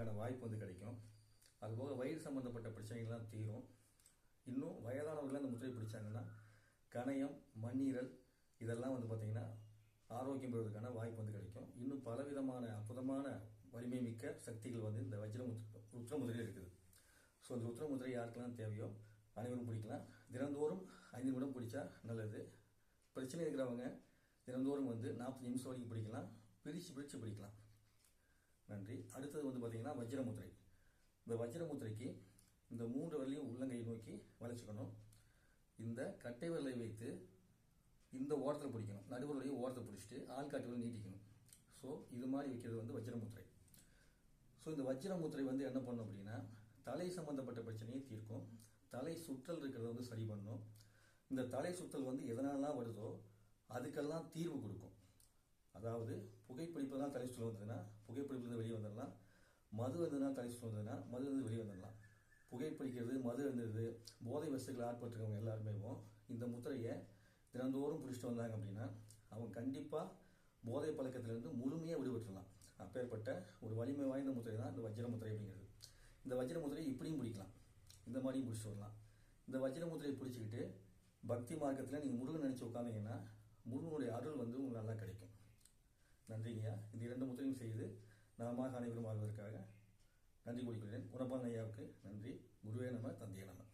பண்ணுறதுக்கான வாய்ப்பு வந்து கிடைக்கும். அதுபோக வயிறு சம்பந்தப்பட்ட பிரச்சனைகள்லாம் தீரும். இன்னும் வயதானவர்கள் அந்த முத்திரை பிடிச்சாங்கன்னா கணையம் மண்ணீரல் இதெல்லாம் வந்து பார்த்தீங்கன்னா ஆரோக்கியம் பெறுவதற்கான வாய்ப்பு வந்து கிடைக்கும். இன்னும் பலவிதமான அற்புதமான வலிமை மிக்க சக்திகள் வந்து இந்த வஜ்ர ருத்ரமுதிரையில் இருக்குது. ஸோ இந்த ருத்ரமுதிரை யாருக்கெல்லாம் தேவையோ அனைவரும் பிடிக்கலாம் தினந்தோறும் ஐந்து நிமிடம் பிடிச்சா நல்லது. பிரச்சனை இருக்கிறவங்க தினந்தோறும் வந்து நாற்பது நிமிஷம் வரைக்கும் பிடிக்கலாம் பிரித்து பிரித்து பிடிக்கலாம் நன்றி. அடுத்தது வந்து பார்த்தீங்கன்னா வஜ்ரமுத்திரை. இந்த வஜ்ரமுத்திரைக்கு இந்த மூன்று வரலையும் உள்ளங்கையை நோக்கி வளைச்சுக்கணும். இந்த கட்டை விரலை வைத்து இந்த ஓரத்தில் பிடிக்கணும். நடுவருடைய ஓரத்தை பிடிச்சிட்டு ஆள்காட்டு விரலை நீட்டிக்கணும். ஸோ இது மாதிரி வைக்கிறது வந்து வஜ்ரமுத்திரை. ஸோ இந்த வஜ்ரமுத்திரை வந்து என்ன பண்ணும் அப்படின்னா தலை சம்பந்தப்பட்ட பிரச்சனையை தீர்க்கும். தலை சுற்றல் இருக்கிறத வந்து சரி பண்ணும். இந்த தலை சுற்றல் வந்து எதனாலாம் வருதோ அதுக்கெல்லாம் தீர்வு கொடுக்கும். அதாவது புகைப்பிடிப்பு தான் தலை சுற்றல் வந்ததுன்னா புகைப்பிடிப்புலேருந்து வெளியே வந்துடலாம். மது வந்ததுன்னா தலை சுற்றல் வந்ததுன்னா மதுலேருந்து வெளியே வந்துடலாம். புகைப்பிடிக்கிறது மது இருந்தது போதை வசதிகள் ஆட்பட்டிருக்கவங்க எல்லாருமே இந்த முத்திரையை தினந்தோறும் பிடிச்சிட்டு வந்தாங்க அப்படின்னா அவங்க கண்டிப்பாக போதை பழக்கத்திலிருந்து முழுமையாக விடுபட்டுடலாம். அப்பேற்பட்ட ஒரு வலிமை வாய்ந்த முத்திரை தான் இந்த வஜ்ர முத்திரை அப்படிங்கிறது. இந்த வஜ்ர முத்திரையை இப்படியும் பிடிக்கலாம். இந்த மாதிரியும் பிடிச்சிட்டு வரலாம். இந்த வஜ்ர முத்திரையை பிடிச்சிக்கிட்டு பக்தி மார்க்கத்தில் நீங்கள் முருகன் நினச்சி உட்காந்தீங்கன்னா முருகனுடைய அருள் வந்து உங்களுக்கு நல்லா கிடைக்கும் நன்றிங்கய்யா. இந்த இரண்டு முத்திரையும் செய்து நாம அனைவரும் வாழ்வதற்காக நன்றி கூறிக்கொள்கிறேன். உணப்பான் ஐயாவுக்கு நன்றி. குருவே நம தந்தையே நம.